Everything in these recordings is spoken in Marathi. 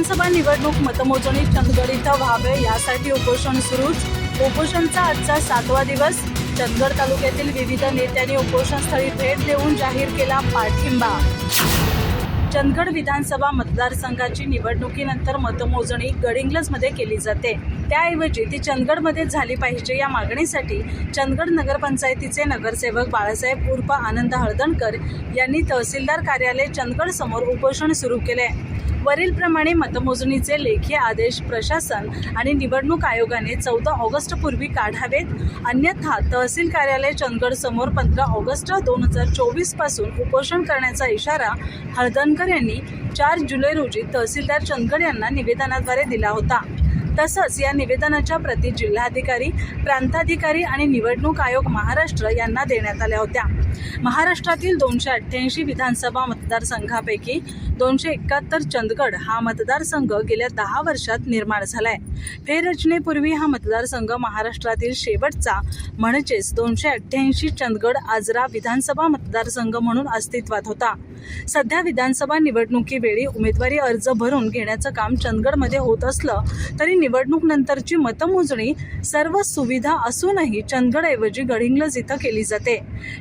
विधानसभा निवडणूक मतमोजणी चंदगड इथं व्हावे यासाठी उपोषण सुरूच. उपोषणचा आजचा सातवा दिवस. चंदगड तालुक्यातील विविध नेत्यांनी उपोषणस्थळी भेट देऊन जाहीर केला पाठिंबा. चंदगड विधानसभा मतदारसंघाची निवडणुकीनंतर मतमोजणी गडिंग्लजमध्ये केली जाते. त्याऐवजी ती चंदगडमध्ये झाली पाहिजे या मागणीसाठी चंदगड नगरपंचायतीचे नगरसेवक बाळासाहेब उर्फ आनंद हळदणकर यांनी तहसीलदार कार्यालय चंदगड समोर उपोषण सुरू केले. वरीलप्रमाणे मतमोजणीचे लेखी आदेश प्रशासन आणि निवडणूक आयोगाने चौदा ऑगस्ट पूर्वी काढावेत. अन्यथा तहसील कार्यालय चंदगड समोर पंधरा ऑगस्ट दोन हजार चोवीसपासून उपोषण करण्याचा इशारा हळदणकर यांनी चार जुलै रोजी तहसीलदार चंदगड यांना निवेदनाद्वारे दिला होता. तसंच या निवेदनाच्या प्रती जिल्हाधिकारी प्रांताधिकारी आणि निवडणूक आयोग महाराष्ट्र यांना देण्यात आल्या होत्या. महाराष्ट्रातील दोनशे अठ्ठ्याऐंशी विधानसभा मतदारसंघापैकी दोनशे एकाहत्तर चंदगड हा मतदारसंघ गेल्या दहा वर्षात निर्माण झालाय. फेररचनेपूर्वी हा मतदारसंघ महाराष्ट्रातील शेवटचा म्हणजेच दोनशे अठ्ठ्याऐंशी चंदगड आजरा विधानसभा मतदारसंघ म्हणून अस्तित्वात होता. सध्या विधानसभा निवडणुकीवेळी उमेदवारी अर्ज भरून घेण्याचं काम चंदगडमध्ये होत असलं तरी निवडणूक नंतरची मतमोजणी सर्व सुविधा असूनही चंदगडऐवजी गडिंग्लज इथं केली जाते.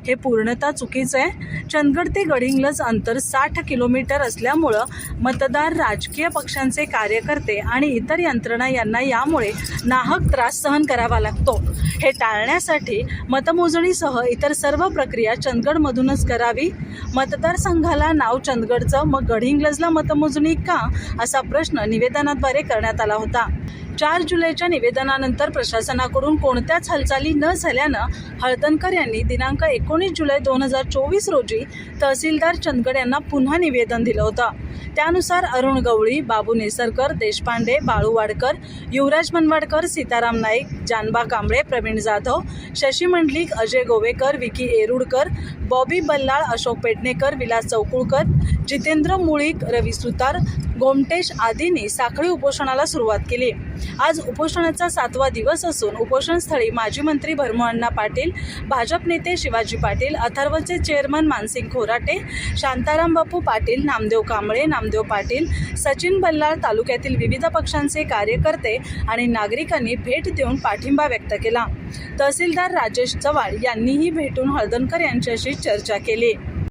हे पूर्णतः चुकीचं आहे. चंदगड ते गडिंग्लज अंतर साठ किलोमीटर असल्यामुळं मतदार राजकीय पक्षांचे कार्यकर्ते आणि इतर यंत्रणा यांना यामुळे नाहक त्रास सहन करावा लागतो. हे टाळण्यासाठी मतमोजणीसह इतर सर्व प्रक्रिया चंदगडमधूनच करावी. मतदारसंघाला नाव चंदगडचं मग गडिंग्लजला मतमोजणी का? असा प्रश्न निवेदनाद्वारे करण्यात आला होता. चार जुलैच्या निवेदनानंतर प्रशासनाकडून कोणत्याच हालचाली न झाल्यानं हळदणकर यांनी दिनांक एकोणीस जुलै दोन हजार चोवीस रोजी तहसीलदार चंदगड यांना पुन्हा निवेदन दिलं होतं. त्यानुसार अरुण गवळी बाबू नेसरकर देशपांडे बाळू वाडकर युवराज मनवाडकर सीताराम नाईक जानबा कांबळे प्रवीण जाधव शशी मंडलिक अजय गोवेकर विकी एरुडकर बॉबी बल्लाळ अशोक पेडणेकर विलास चौकुळकर जितेंद्र मुळीक रवी सुतार गोमटेश आदींनी साखळी उपोषणाला सुरुवात केली. आज उपोषणाचा सातवा दिवस असून उपोषणस्थळी माजी मंत्री भरमोअण्णा पाटील भाजप नेते शिवाजी पाटील अथर्वचे चेअरमन मानसिंग खोराटे शांताराम बापू पाटील नामदेव कांबळे नामदेव पाटील सचिन बल्लाळ तालुक्यातील विविध पक्षांचे कार्यकर्ते आणि नागरिकांनी भेट देऊन पाठिंबा व्यक्त केला. तहसीलदार राजेश चव्हाण यांनीही भेटून हळदणकर यांच्याशी चर्चा केली.